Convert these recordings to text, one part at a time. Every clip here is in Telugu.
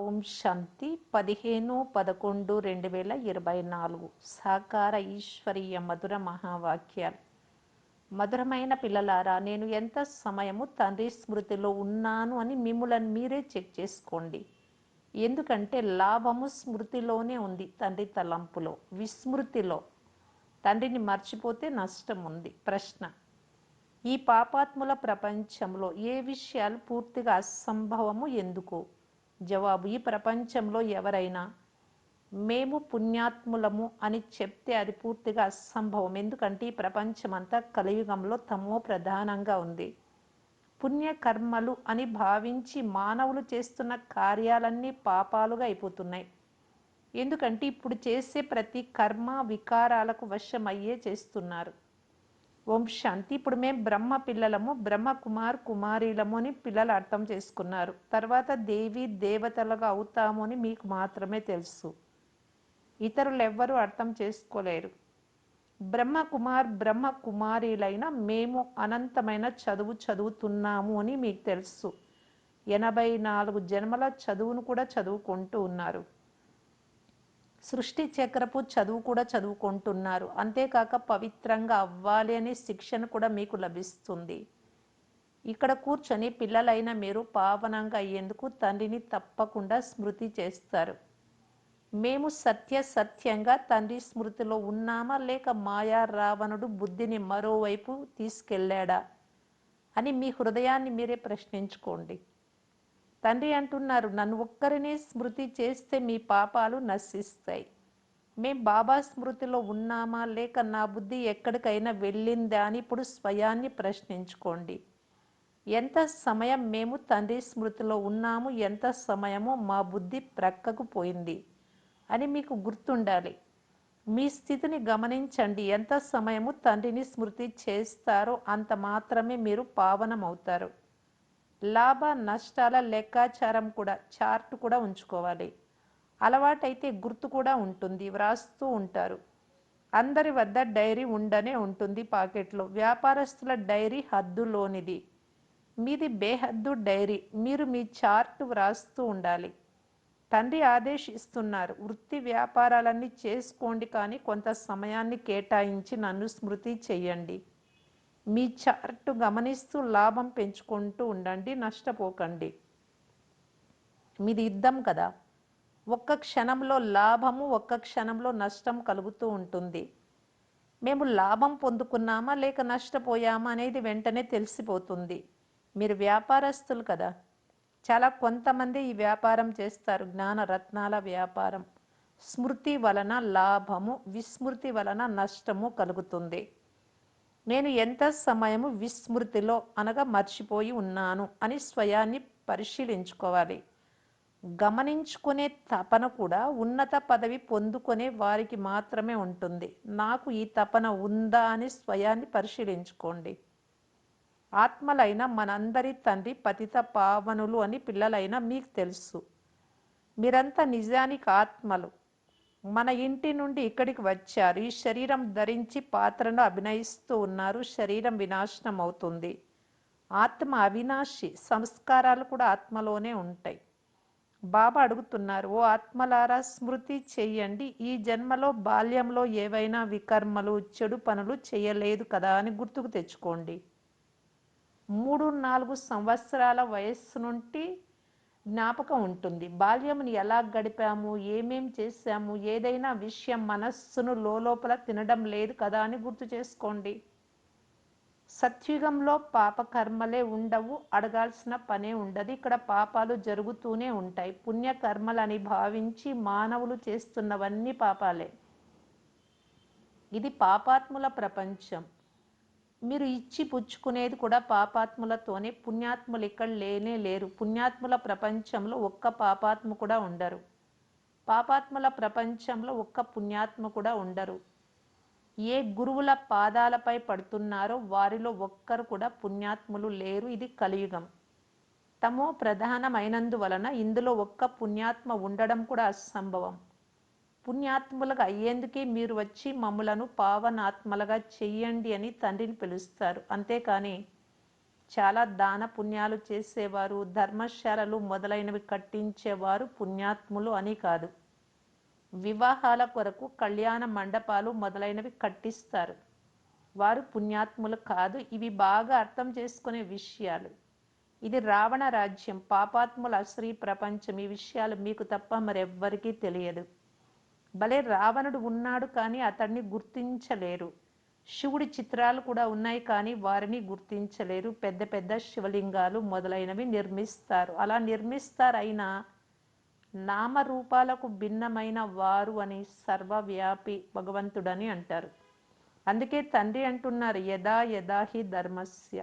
ఓం శాంతి పదిహేను పదకొండు రెండు వేల ఇరవై నాలుగు. సహకార ఈశ్వరీయ మధుర మహావాక్యాలు. మధురమైన పిల్లలారా నేను ఎంత సమయము తండ్రి స్మృతిలో ఉన్నాను అని మిమ్మల్ని మీరే చెక్ చేసుకోండి. ఎందుకంటే లాభము స్మృతిలోనే ఉంది తండ్రి తలంపులో విస్మృతిలో. తండ్రిని మర్చిపోతే నష్టం ఉంది. ప్రశ్న ఈ పాపాత్ముల ప్రపంచంలో ఏ విషయాలు పూర్తిగా అసంభవము ఎందుకు? జవాబు. ఈ ప్రపంచంలో ఎవరైనా మేము పుణ్యాత్ములము అని చెప్తే అది పూర్తిగా అసంభవం. ఎందుకంటే ఈ ప్రపంచమంతా కలియుగంలో తమో ప్రధానంగా ఉంది. పుణ్యకర్మలు అని భావించి మానవులు చేస్తున్న కార్యాలన్నీ పాపాలుగా అయిపోతున్నాయి. ఎందుకంటే ఇప్పుడు చేసే ప్రతి కర్మ వికారాలకు వశమయ్యే చేస్తున్నారు. ఓం శాంతి. ఇప్పుడు మేము బ్రహ్మ పిల్లలము బ్రహ్మ కుమార్ కుమారీలము అని పిల్లలు అర్థం చేసుకున్నారు. తర్వాత దేవి దేవతలుగా అవుతాము అని మీకు మాత్రమే తెలుసు. ఇతరులు ఎవ్వరూ అర్థం చేసుకోలేరు. బ్రహ్మ కుమార్ బ్రహ్మ కుమారీలైన మేము అనంతమైన చదువు చదువుతున్నాము అని మీకు తెలుసు. ఎనభై నాలుగు జన్మల చదువును కూడా చదువుకుంటూ ఉన్నారు. సృష్టి చక్రపు చదువు కూడా చదువుకుంటున్నారు. అంతేకాక పవిత్రంగా అవ్వాలి అనే శిక్షణ కూడా మీకు లభిస్తుంది. ఇక్కడ కూర్చొని పిల్లలైన మీరు పావనంగా అయ్యేందుకు తండ్రిని తప్పకుండా స్మృతి చేస్తారు. మేము సత్య సత్యంగా తండ్రి స్మృతిలో ఉన్నామా? లేక మాయా రావణుడు బుద్ధిని మరోవైపు తీసుకెళ్ళాడా? అని మీ హృదయాన్ని మీరే ప్రశ్నించుకోండి. తండ్రి అంటున్నారు నన్ను ఒక్కరినే స్మృతి చేస్తే మీ పాపాలు నశిస్తాయి. మేం బాబా స్మృతిలో ఉన్నామా? లేక నా బుద్ధి ఎక్కడికైనా వెళ్ళిందా అని ఇప్పుడు స్వయాన్ని ప్రశ్నించుకోండి. ఎంత సమయం మేము తండ్రి స్మృతిలో ఉన్నాము ఎంత సమయము మా బుద్ధి ప్రక్కకు పోయింది అని మీకు గుర్తుండాలి. మీ స్థితిని గమనించండి ఎంత సమయము తండ్రిని స్మృతి చేస్తారో అంత మాత్రమే మీరు పావనమవుతారు. లాభ నష్టాల లెక్కాచారం కూడా చార్ట్ కూడా ఉంచుకోవాలి. అలవాటైతే గుర్తు కూడా ఉంటుంది వ్రాస్తూ ఉంటారు. అందరి వద్ద డైరీ ఉండనే ఉంటుంది పాకెట్లో. వ్యాపారస్తుల డైరీ హద్దులోనిది మీది బేహద్దు డైరీ. మీరు మీ చార్ట్ వ్రాస్తూ ఉండాలి. తండ్రి ఆదేశిస్తున్నారు వృత్తి వ్యాపారాలన్నీ చేసుకోండి కానీ కొంత సమయాన్ని కేటాయించి నన్ను స్మృతి చేయండి మీ చార్టు గమనిస్తూ లాభం పెంచుకుంటూ ఉండండి నష్టపోకండి. మీది యుద్ధం కదా. ఒక్క క్షణంలో లాభము ఒక్క క్షణంలో నష్టం కలుగుతూ ఉంటుంది. మేము లాభం పొందుకున్నామా లేక నష్టపోయామా అనేది వెంటనే తెలిసిపోతుంది. మీరు వ్యాపారస్తులు కదా. చాలా కొంతమంది ఈ వ్యాపారం చేస్తారు. జ్ఞాన రత్నాల వ్యాపారం. స్మృతి వలన లాభము విస్మృతి వలన నష్టము కలుగుతుంది. నేను ఎంత సమయము విస్మృతిలో అనగా మర్చిపోయి ఉన్నాను అని స్వయాన్ని పరిశీలించుకోవాలి. గమనించుకునే తపన కూడా ఉన్నత పదవి పొందుకునే వారికి మాత్రమే ఉంటుంది. నాకు ఈ తపన ఉందా అని స్వయాన్ని పరిశీలించుకోండి. ఆత్మలైన మనందరి తండ్రి పతిత పావనులు అని పిల్లలైన మీకు తెలుసు. మీరంతా నిజానికి ఆత్మలు. మన ఇంటి నుండి ఇక్కడికి వచ్చారు. ఈ శరీరం ధరించి పాత్రను అభినయిస్తూ ఉన్నారు. శరీరం వినాశనం అవుతుంది ఆత్మ అవినాశి. సంస్కారాలు కూడా ఆత్మలోనే ఉంటాయి. బాబా అడుగుతున్నారు ఓ ఆత్మలారా స్మృతి చెయ్యండి ఈ జన్మలో బాల్యంలో ఏవైనా వికర్మలు చెడు పనులు చేయలేదు కదా అని గుర్తుకు తెచ్చుకోండి. మూడు నాలుగు సంవత్సరాల వయస్సు నుండి జ్ఞాపకం ఉంటుంది. బాల్యముని ఎలా గడిపాము? ఏమేం చేశాము? ఏదైనా విషయం మనస్సును లోపల తినడం లేదు కదా అని గుర్తు చేసుకోండి. సత్యుగంలో పాపకర్మలే ఉండవు అడగాల్సిన పనే ఉండదు. ఇక్కడ పాపాలు జరుగుతూనే ఉంటాయి. పుణ్యకర్మలని భావించి మానవులు చేస్తున్నవన్నీ పాపాలే. ఇది పాపాత్ముల ప్రపంచం. మీరు ఇచ్చి పుచ్చుకునేది కూడా పాపాత్ములతోనే పుణ్యాత్ములు ఇక్కడ లేనే లేరు. పుణ్యాత్ముల ప్రపంచంలో ఒక్క పాపాత్మ కూడా ఉండరు. పాపాత్ముల ప్రపంచంలో ఒక్క పుణ్యాత్మ కూడా ఉండరు. ఏ గురువుల పాదాలపై పడుతున్నారో వారిలో ఒక్కరు కూడా పుణ్యాత్ములు లేరు. ఇది కలియుగం. తమో ప్రధానమైనందువలన ఇందులో ఒక్క పుణ్యాత్మ ఉండడం కూడా అసంభవం. పుణ్యాత్ములుగా అయ్యేందుకే మీరు వచ్చి మమ్ములను పావనాత్మలుగా చెయ్యండి అని తండ్రిని పిలుస్తారు. అంతేకాని చాలా దాన పుణ్యాలు చేసేవారు ధర్మశాలలు మొదలైనవి కట్టించేవారు పుణ్యాత్ములు అని కాదు. వివాహాల కొరకు కళ్యాణ మండపాలు మొదలైనవి కట్టిస్తారు. వారు పుణ్యాత్ములు కాదు. ఇవి బాగా అర్థం చేసుకునే విషయాలు. ఇది రావణ రాజ్యం పాపాత్ముల అశ్రీ ప్రపంచం. ఈ విషయాలు మీకు తప్ప మరెవ్వరికీ తెలియదు. భలే రావణుడు ఉన్నాడు కానీ అతన్ని గుర్తించలేరు. శివుడి చిత్రాలు కూడా ఉన్నాయి కానీ వారిని గుర్తించలేరు. పెద్ద పెద్ద శివలింగాలు మొదలైనవి నిర్మిస్తారు. అలా నిర్మిస్తారు అయినా నామరూపాలకు భిన్నమైన వారు అని సర్వవ్యాపి భగవంతుడని అంటారు. అందుకే తండ్రి అంటున్నారు యదా యదా హి ధర్మస్య.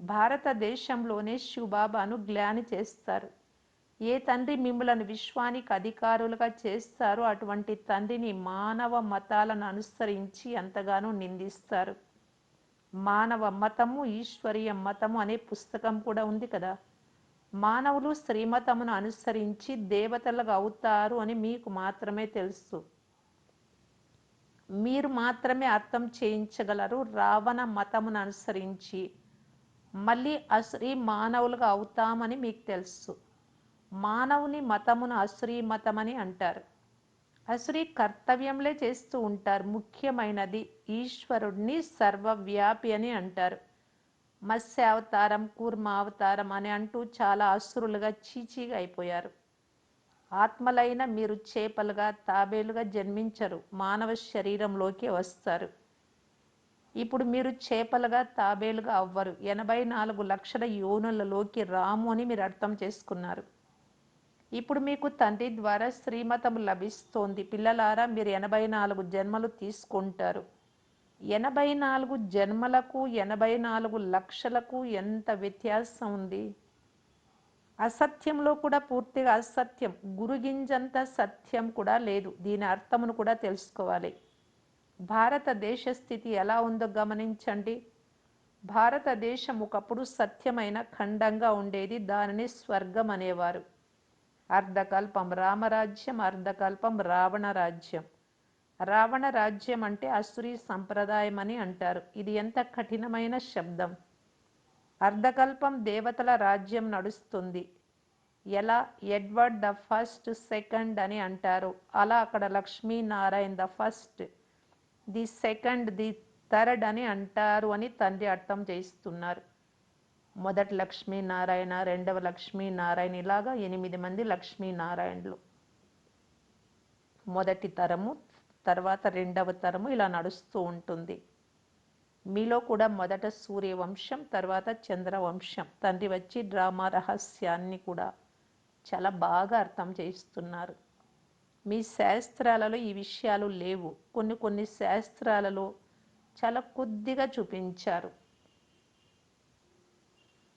భారతదేశంలోనే శివబాబాను గ్లాని చేస్తారు. ఏ తండ్రి మిమ్మలను విశ్వానికి అధికారులుగా చేస్తారో అటువంటి తండ్రిని మానవ మతాలను అనుసరించి ఎంతగానో నిందిస్తారు. మానవ మతము ఈశ్వరీయ మతము అనే పుస్తకం కూడా ఉంది కదా. మానవులు శ్రీమతమును అనుసరించి దేవతలుగా అవుతారు అని మీకు మాత్రమే తెలుసు. మీరు మాత్రమే అర్థం చేయించగలరు రావణ మతమును అనుసరించి. మళ్ళీ అశ్రీ మానవులుగా అవుతామని మీకు తెలుసు. మానవుని మతమును అసురీ మతమని అంటారు. అసురీ కర్తవ్యంలే చేస్తూ ఉంటారు. ముఖ్యమైనది ఈశ్వరుడిని సర్వవ్యాపి అని అంటారు. మత్స్య అవతారం కూర్మ అవతారం అని అంటూ చాలా అసురులుగా చీచీగా అయిపోయారు. ఆత్మలైన మీరు చేపలుగా తాబేలుగా జన్మించరు. మానవ శరీరంలోకి వస్తారు. ఇప్పుడు మీరు చేపలుగా తాబేలుగా అవ్వరు. ఎనభై నాలుగు లక్షల యోనులలోకి రాము అని మీరు అర్థం చేసుకున్నారు. ఇప్పుడు మీకు తండ్రి ద్వారా శ్రీమతం లభిస్తోంది. పిల్లలారా మీరు ఎనభై నాలుగు జన్మలు తీసుకుంటారు. ఎనభై నాలుగు జన్మలకు ఎనభై నాలుగు లక్షలకు ఎంత వ్యత్యాసం ఉంది? అసత్యంలో కూడా పూర్తిగా అసత్యం. గురుగింజంత సత్యం కూడా లేదు. దీని అర్థమును కూడా తెలుసుకోవాలి. భారతదేశ స్థితి ఎలా ఉందో గమనించండి. భారతదేశం ఒకప్పుడు సత్యమైన ఖండంగా ఉండేది. దానిని స్వర్గం అనేవారు. అర్ధకల్పం రామరాజ్యం అర్ధకల్పం రావణ రాజ్యం రావణ రాజ్యం అంటే అసురీ సంప్రదాయం అని అంటారు. ఇది ఎంత కఠినమైన శబ్దం. అర్ధకల్పం దేవతల రాజ్యం నడుస్తుంది. ఎలా? ఎడ్వర్డ్ ద ఫస్ట్ సెకండ్ అని అంటారు. అలా అక్కడ Lakshminarayana the first the second the third అని అంటారు అని తండ్రి అర్థం చేయిస్తున్నారు. మొదటి లక్ష్మీనారాయణ రెండవ లక్ష్మీనారాయణ ఇలాగా ఎనిమిది మంది లక్ష్మీనారాయణలు మొదటి తరము తర్వాత రెండవ తరము ఇలా నడుస్తూ ఉంటుంది. మీలో కూడా మొదట సూర్యవంశం తర్వాత చంద్రవంశం. తండ్రి వచ్చి డ్రామా రహస్యాన్ని కూడా చాలా బాగా అర్థం చేయిస్తున్నారు. మీ శాస్త్రాలలో ఈ విషయాలు లేవు. కొన్ని కొన్ని శాస్త్రాలలో చాలా కొద్దిగా చూపించారు.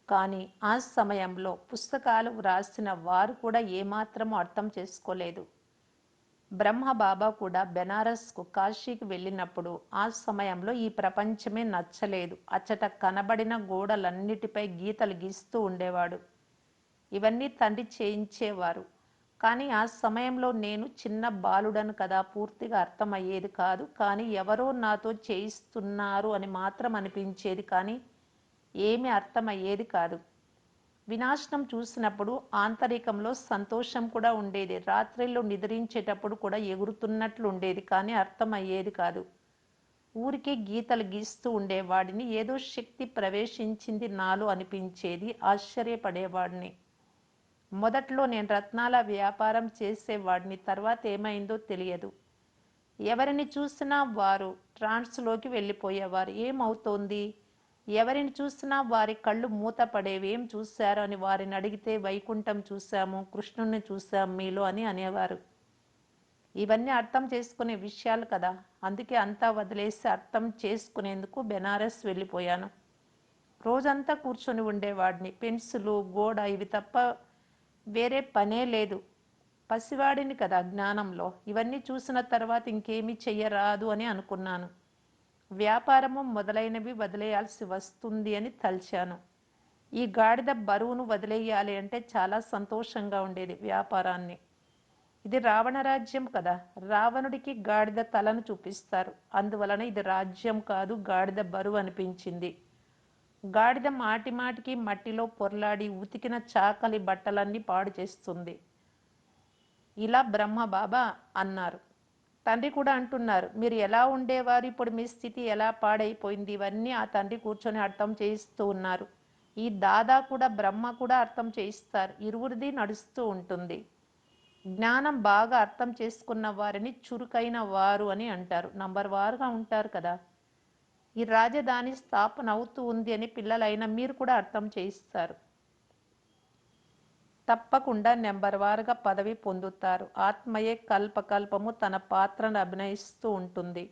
కానీ ఆ సమయంలో పుస్తకాలు వ్రాసిన వారు కూడా ఏమాత్రం అర్థం చేసుకోలేదు. బ్రహ్మ బాబా కూడా బెనారస్కు కాశీకి వెళ్ళినప్పుడు ఆ సమయంలో ఈ ప్రపంచమే నచ్చలేదు. అచ్చట కనబడిన గోడలన్నిటిపై గీతలు గీస్తూ ఉండేవాడు. ఇవన్నీ తండ్రి చేయించేవారు. కానీ ఆ సమయంలో నేను చిన్న బాలుడను కదా పూర్తిగా అర్థమయ్యేది కాదు. కానీ ఎవరో నాతో చేయిస్తున్నారు అని మాత్రం అనిపించేది. కానీ ఏమీ అర్థమయ్యేది కాదు. వినాశనం చూసినప్పుడు ఆంతరికంలో సంతోషం కూడా ఉండేది. రాత్రిలో నిద్రించేటప్పుడు కూడా ఎగురుతున్నట్లు ఉండేది కానీ అర్థమయ్యేది కాదు. ఊరికే గీతలు గీస్తూ ఉండేవాడిని. ఏదో శక్తి ప్రవేశించింది నాలో అనిపించేది. ఆశ్చర్యపడేవాడిని. మొదట్లో నేను రత్నాల వ్యాపారం చేసేవాడిని. తర్వాత ఏమైందో తెలియదు. ఎవరిని చూసినా వారు ట్రాన్స్లోకి వెళ్ళిపోయేవారు. ఏమవుతోంది? ఎవరిని చూసినా వారి కళ్ళు మూతపడేవి ఏం చూశారు అని వారిని అడిగితే వైకుంఠం చూశాము కృష్ణుణ్ణి చూశాం మీలో అని అనేవారు. ఇవన్నీ అర్థం చేసుకునే విషయాలు కదా. అందుకే అంతా వదిలేసి అర్థం చేసుకునేందుకు బెనారస్ వెళ్ళిపోయాను. రోజంతా కూర్చొని ఉండేవాడిని. పెన్సిలు గోడ ఇవి తప్ప వేరే పనే లేదు. పసివాడిని కదా జ్ఞానంలో. ఇవన్నీ చూసిన తర్వాత ఇంకేమీ చెయ్యరాదు అని అనుకున్నాను. వ్యాపారము మొదలైనవి వదిలేయాల్సి వస్తుంది అని తలిచాను. ఈ గాడిద బరువును వదిలేయాలి అంటే చాలా సంతోషంగా ఉండేది వ్యాపారాన్ని. ఇది రావణ రాజ్యం కదా. రావణుడికి గాడిద తలను చూపిస్తారు. అందువలన ఇది రాజ్యం కాదు గాడిద బరువు అనిపించింది. గాడిద మాటి మాటికి మట్టిలో పొర్లాడి ఉతికిన చాకలి బట్టలన్నీ పాడు చేస్తుంది. ఇలా బ్రహ్మ బాబా అన్నారు. తండ్రి కూడా అంటున్నారు మీరు ఎలా ఉండేవారు? ఇప్పుడు మీ స్థితి ఎలా పాడైపోయింది? ఇవన్నీ ఆ తండ్రి కూర్చొని అర్థం చేయిస్తూ ఉన్నారు. ఈ దాదా కూడా బ్రహ్మ కూడా అర్థం చేయిస్తారు. ఇరువురిది నడుస్తూ ఉంటుంది. జ్ఞానం బాగా అర్థం చేసుకున్న వారిని చురుకైన వారు అని అంటారు. నంబర్ వారుగా ఉంటారు కదా. ఈ రాజధాని స్థాపన అవుతూ ఉంది అని పిల్లలైన మీరు కూడా అర్థం చేయిస్తారు. తప్పకుండా నెంబర్ వారుగా పదవి పొందుతారు. ఆత్మయే కల్పకల్పము తన పాత్రను అభినయిస్తూ ఉంటుంది.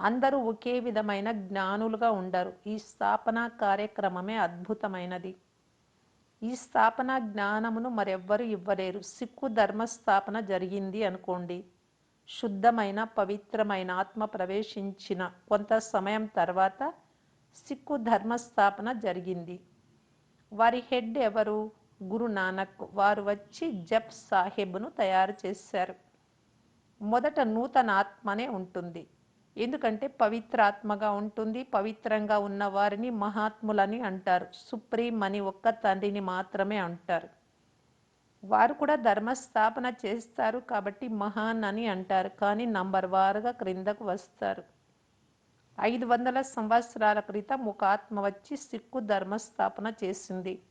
అందరూ ఒకే విధమైన జ్ఞానులుగా ఉండరు. ఈ స్థాపన కార్యక్రమమే అద్భుతమైనది. ఈ స్థాపన జ్ఞానమును మరెవ్వరు ఇవ్వలేరు. సిక్కు ధర్మ స్థాపన జరిగింది అనుకోండి. శుద్ధమైన పవిత్రమైన ఆత్మ ప్రవేశించిన కొంత సమయం తర్వాత సిక్కు ధర్మ స్థాపన జరిగింది. వారి హెడ్ ఎవరు? గురు నానక్ వారు వచ్చి జప్ సాహెబ్ను తయారు చేశారు. మొదట నూతన ఆత్మనే ఉంటుంది. ఎందుకంటే పవిత్రాత్మగా ఉంటుంది పవిత్రంగా ఉన్న వారిని మహాత్ములని అంటారు. సుప్రీం అని ఒక్క తండ్రిని మాత్రమే అంటారు. వారు కూడా ధర్మస్థాపన చేస్తారు కాబట్టి మహాన్ అని అంటారు. కానీ నంబర్ వారుగా క్రిందకు వస్తారు. ఐదు వందల సంవత్సరాల క్రితం ఒక ఆత్మ వచ్చి సిక్కు ధర్మస్థాపన చేసింది.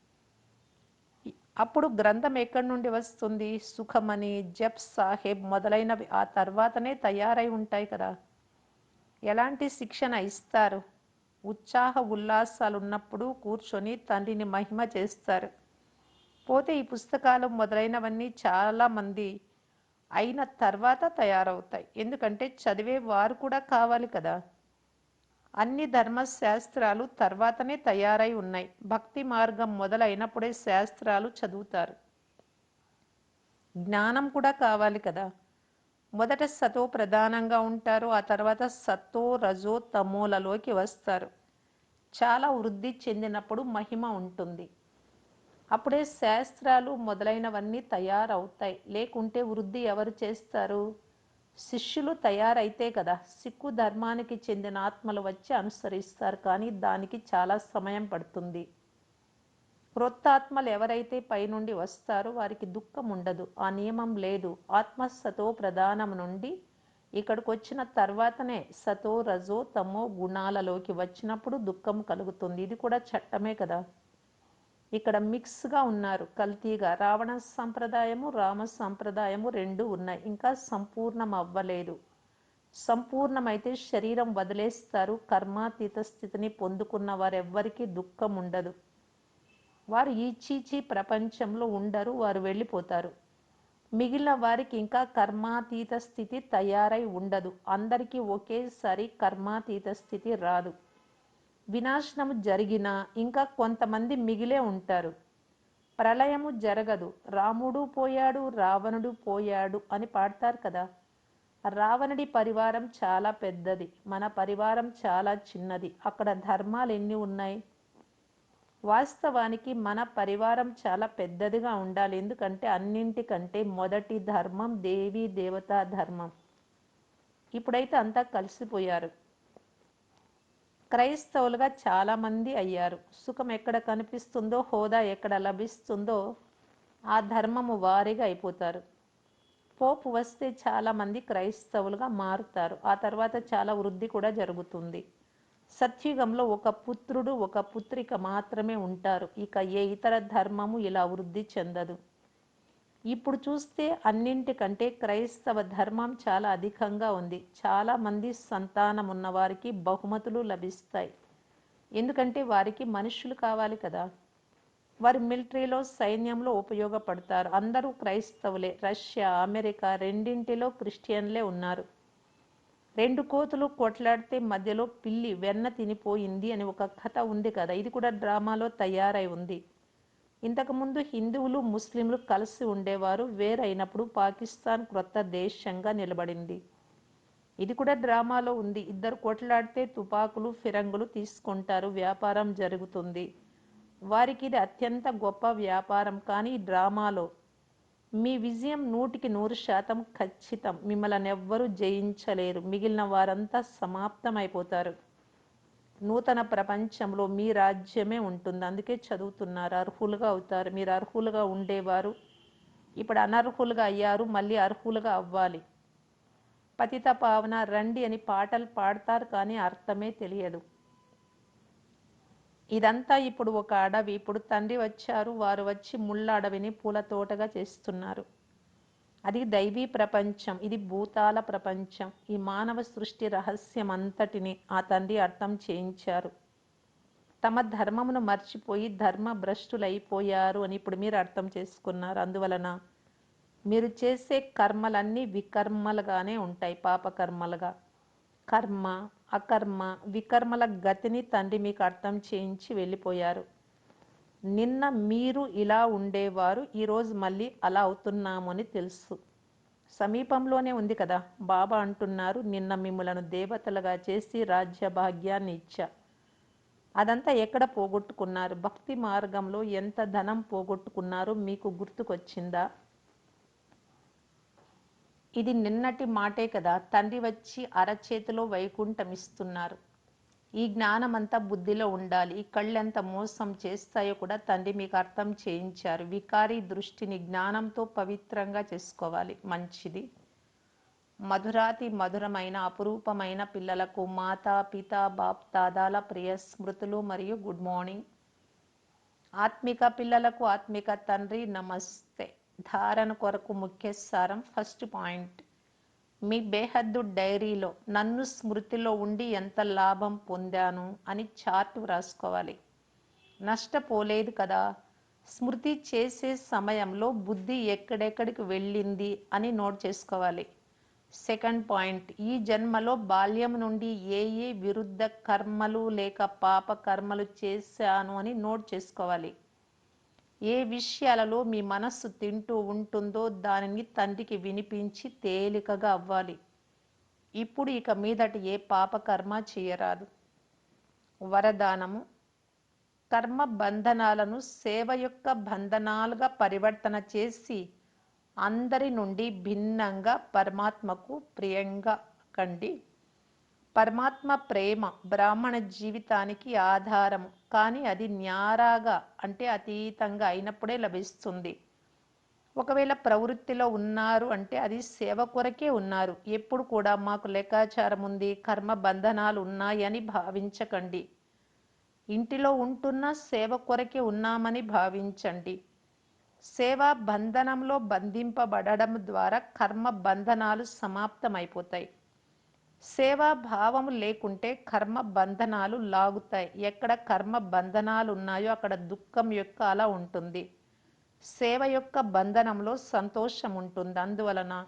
అప్పుడు గ్రంథం ఎక్కడి నుండి వస్తుంది? సుఖమని జప్ సాహెబ్ మొదలైనవి. ఆ తర్వాతనే తయారై ఉంటాయి కదా. ఎలాంటి శిక్షణ ఇస్తారు? ఉత్సాహ ఉల్లాసాలు ఉన్నప్పుడు కూర్చొని తండ్రిని మహిమ చేస్తారు. పోతే ఈ పుస్తకాలు మొదలైనవన్నీ చాలామంది అయిన తర్వాత తయారవుతాయి. ఎందుకంటే చదివే వారు కూడా కావాలి కదా. అన్ని ధర్మశాస్త్రాలు తర్వాతనే తయారై ఉన్నాయి. భక్తి మార్గం మొదలైనప్పుడే శాస్త్రాలు చదువుతారు. జ్ఞానం కూడా కావాలి కదా. మొదట సతో ప్రధానంగా ఉంటారు. ఆ తర్వాత సత్తో రజో తమోలలోకి వస్తారు. చాలా వృద్ధి చెందినప్పుడు మహిమ ఉంటుంది. అప్పుడే శాస్త్రాలు మొదలైనవన్నీ తయారవుతాయి. లేకుంటే వృద్ధి ఎవరు చేస్తారు? శిష్యులు తయారైతే కదా సిక్కు ధర్మానికి చెందిన ఆత్మలు వచ్చి అనుసరిస్తారు. కానీ దానికి చాలా సమయం పడుతుంది. క్రొత్త ఆత్మలు ఎవరైతే పైనుండి వస్తారో వారికి దుఃఖం ఉండదు. ఆ నియమం లేదు. ఆత్మసతో ప్రధానం నుండి ఇక్కడికి వచ్చిన తర్వాతనే సతో రజో తమో గుణాలలోకి వచ్చినప్పుడు దుఃఖం కలుగుతుంది. ఇది కూడా చట్టమే కదా. ఇక్కడ మిక్స్గా ఉన్నారు. కల్తీగా రావణ సంప్రదాయము రామ సంప్రదాయము రెండు ఉన్నాయి. ఇంకా సంపూర్ణం అవ్వలేదు సంపూర్ణమైతే శరీరం వదిలేస్తారు. కర్మాతీత స్థితిని పొందుకున్న వారెవ్వరికీ దుఃఖం ఉండదు వారు ఈ చీచీ ప్రపంచంలో ఉండరు వారు వెళ్ళిపోతారు. మిగిలిన వారికి ఇంకా కర్మాతీత స్థితి తయారై ఉండదు. అందరికీ ఒకేసారి కర్మాతీత స్థితి రాదు. వినాశనము జరిగినా ఇంకా కొంతమంది మిగిలే ఉంటారు. ప్రళయము జరగదు. రాముడు పోయాడు రావణుడు పోయాడు అని పాడతారు కదా. రావణుడి పరివారం చాలా పెద్దది. మన పరివారం చాలా చిన్నది. అక్కడ ధర్మాలు ఎన్ని ఉన్నాయి? వాస్తవానికి మన పరివారం చాలా పెద్దదిగా ఉండాలి. ఎందుకంటే అన్నింటికంటే మొదటి ధర్మం దేవి దేవతా ధర్మం. ఇప్పుడైతే అంతా కలిసిపోయారు. క్రైస్తవులుగా చాలామంది అయ్యారు. సుఖం ఎక్కడ కనిపిస్తుందో హోదా ఎక్కడ లభిస్తుందో ఆ ధర్మము వారిగా అయిపోతారు. పోపు వస్తే చాలామంది క్రైస్తవులుగా మారుతారు. ఆ తర్వాత చాలా వృద్ధి కూడా జరుగుతుంది. సత్యుగంలో ఒక పుత్రుడు ఒక పుత్రిక మాత్రమే ఉంటారు. ఇక ఏ ఇతర ధర్మము ఇలా వృద్ధి చెందదు. ఇప్పుడు చూస్తే అన్నింటికంటే క్రైస్తవ ధర్మం చాలా అధికంగా ఉంది. చాలా మంది సంతానం ఉన్నవారికి బహుమతులు లభిస్తాయి. ఎందుకంటే వారికి మనుషులు కావాలి కదా. వారు మిలిటరీలో సైన్యంలో ఉపయోగపడతారు. అందరూ క్రైస్తవులే. రష్యా అమెరికా రెండింటిలో క్రిస్టియన్లే ఉన్నారు. రెండు కోతులు కొట్లాడితే మధ్యలో పిల్లి వెన్న తినిపోయింది అని ఒక కథ ఉంది కదా. ఇది కూడా డ్రామాలో తయారై ఉంది. ఇంతకుముందు హిందువులు ముస్లింలు కలిసి ఉండేవారు. వేరైనప్పుడు పాకిస్తాన్ క్రొత్త దేశంగా నిలబడింది. ఇది కూడా డ్రామాలో ఉంది. ఇద్దరు కొట్లాడితే తుపాకులు ఫిరంగులు తీసుకుంటారు. వ్యాపారం జరుగుతుంది. వారికి ఇది అత్యంత గొప్ప వ్యాపారం. కానీ డ్రామాలో మీ విజయం నూటికి నూరు శాతం ఖచ్చితం. మిమ్మల్ని ఎవ్వరూ జయించలేరు. మిగిలిన వారంతా సమాప్తమైపోతారు. నూతన ప్రపంచంలో మీ రాజ్యమే ఉంటుంది. అందుకే చదువుతున్నారు అర్హులుగా అవుతారు. మీరు అర్హులుగా ఉండేవారు. ఇప్పుడు అనర్హులుగా అయ్యారు మళ్ళీ అర్హులుగా అవ్వాలి. పతిత పావన రండి అని పాటలు పాడతారు కానీ అర్థమే తెలియదు. ఇదంతా ఇప్పుడు ఒక అడవి. ఇప్పుడు తండ్రి వచ్చారు వారు వచ్చి ముళ్ళ అడవిని పూల తోటగా చేస్తున్నారు. అది దైవీ ప్రపంచం ఇది భూతాల ప్రపంచం. ఈ మానవ సృష్టి రహస్యం అంతటిని ఆ తండ్రి అర్థం చేయించారు. తమ ధర్మమును మర్చిపోయి ధర్మ భ్రష్టులైపోయారు అని ఇప్పుడు మీరు అర్థం చేసుకున్నారు. అందువలన మీరు చేసే కర్మలన్నీ వికర్మలుగానే ఉంటాయి పాపకర్మలుగా. కర్మ అకర్మ వికర్మల గతిని తండ్రి మీకు అర్థం చేయించి వెళ్ళిపోయారు. నిన్న మీరు ఇలా ఉండేవారు ఈరోజు మళ్ళీ అలా అవుతున్నాము అని తెలుసు. సమీపంలోనే ఉంది కదా బాబా అంటున్నారు నిన్న మిమ్మలను దేవతలుగా చేసి రాజ్య భాగ్యాన్ని ఇచ్చా. అదంతా ఎక్కడ పోగొట్టుకున్నారు? భక్తి మార్గంలో ఎంత ధనం పోగొట్టుకున్నారో మీకు గుర్తుకొచ్చిందా? ఇది నిన్నటి మాటే కదా తండ్రి వచ్చి అరచేతిలో వైకుంఠం ఇస్తున్నారు. ఈ జ్ఞానమంతా బుద్ధిలో ఉండాలి ఈ కళ్ళెంత మోసం చేస్తాయో కూడా తండ్రి మీకు అర్థం చేయించారు. వికారి దృష్టిని జ్ఞానంతో పవిత్రంగా చేసుకోవాలి. మంచిది. మధురాతి మధురమైన అపురూపమైన పిల్లలకు మాతా పిత బాప్ దాదాల ప్రియ స్మృతులు మరియు గుడ్ మార్నింగ్. ఆత్మిక పిల్లలకు ఆత్మిక తండ్రి నమస్తే. ధారణ కొరకు ముఖ్య సారం ఫస్ట్ పాయింట్. మీ బేహద్దు డైరీలో నన్ను స్మృతిలో ఉండి ఎంత లాభం పొందాను అని చార్ట్ వ్రాసుకోవాలి. నష్టపోలేదు కదా. స్మృతి చేసే సమయంలో బుద్ధి ఎక్కడెక్కడికి వెళ్ళింది అని నోట్ చేసుకోవాలి. సెకండ్ పాయింట్ ఈ జన్మలో బాల్యం నుండి ఏ ఏ విరుద్ధ కర్మలు లేక పాప కర్మలు చేశాను అని నోట్ చేసుకోవాలి. ఏ విషయాలలో మీ మనస్సు తింటూ ఉంటుందో దానిని తండ్రికి వినిపించి తేలికగా అవ్వాలి. ఇప్పుడు ఇక మీదట ఏ పాపకర్మ చేయరాదు. వరదానము. కర్మ బంధనాలను సేవ యొక్క బంధనాలుగా పరివర్తన చేసి అందరి నుండి భిన్నంగా పరమాత్మకు ప్రియంగా కండి. పరమాత్మ ప్రేమ బ్రాహ్మణ జీవితానికి ఆధారము. కానీ అది న్యారాగా అంటే అతీతంగా అయినప్పుడే లభిస్తుంది. ఒకవేళ ప్రవృత్తిలో ఉన్నారు అంటే అది సేవ కొరకే ఉన్నారు. ఎప్పుడు కూడా మాకు లెక్కాచారం ఉంది కర్మ బంధనాలు ఉన్నాయని భావించకండి. ఇంటిలో ఉంటున్న సేవ కొరకే ఉన్నామని భావించండి. సేవా బంధనంలో బంధింపబడడం ద్వారా కర్మ బంధనాలు సమాప్తమైపోతాయి. సేవా భావము లేకుంటే కర్మ బంధనాలు లాగుతాయి. ఎక్కడ కర్మ బంధనాలు ఉన్నాయో అక్కడ దుఃఖం యొక్క అలా ఉంటుంది. సేవ యొక్క బంధనంలో సంతోషం ఉంటుంది. అందువలన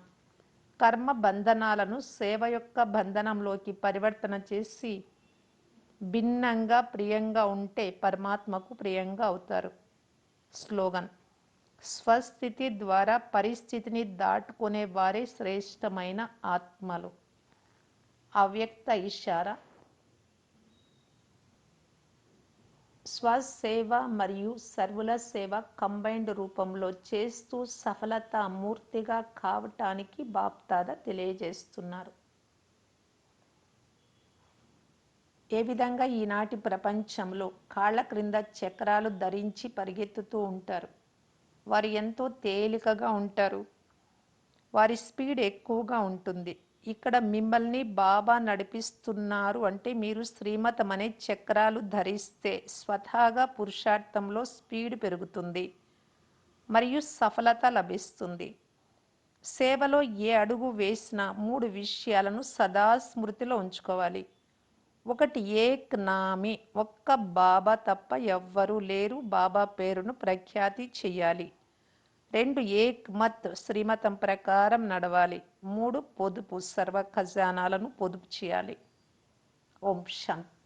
కర్మ బంధనాలను సేవ యొక్క బంధనంలోకి పరివర్తన చేసి భిన్నంగా ప్రియంగా ఉంటే పరమాత్మకు ప్రియంగా అవుతారు. స్లోగన్. స్వస్థితి ద్వారా పరిస్థితిని దాటుకునే వారే శ్రేష్టమైన ఆత్మలు. అవ్యక్త ఇషారా స్వసేవ మరియు సర్వుల సేవ కంబైన్డ్ రూపంలో చేస్తూ సఫలత మూర్తిగా కావటానికి బాప్తాద తెలియజేస్తున్నారు. ఏ విధంగా ఈనాటి ప్రపంచంలో కాళ్ళ క్రింద చక్రాలు ధరించి పరిగెత్తుతూ ఉంటారు? వారు ఎంతో తేలికగా ఉంటారు. వారి స్పీడ్ ఎక్కువగా ఉంటుంది. ఇక్కడ మిమ్మల్ని బాబా నడిపిస్తున్నారు అంటే మీరు శ్రీమతమనే చక్రాలు ధరిస్తే స్వతహాగా పురుషార్థంలో స్పీడ్ పెరుగుతుంది. మరియు సఫలత లభిస్తుంది. సేవలో ఏ అడుగు వేసిన మూడు విషయాలను సదా స్మృతిలో ఉంచుకోవాలి. ఒకటి ఏక్ నామి. ఒక్క బాబా తప్ప ఎవ్వరూ లేరు. బాబా పేరును ప్రఖ్యాతి చెయ్యాలి రెండు ఏక్ మత్ శ్రీమతం ప్రకారం నడవాలి. మూడు పొదుపు సర్వ ఖజానాలను పొదుపు చేయాలి. ఓం శాంతి.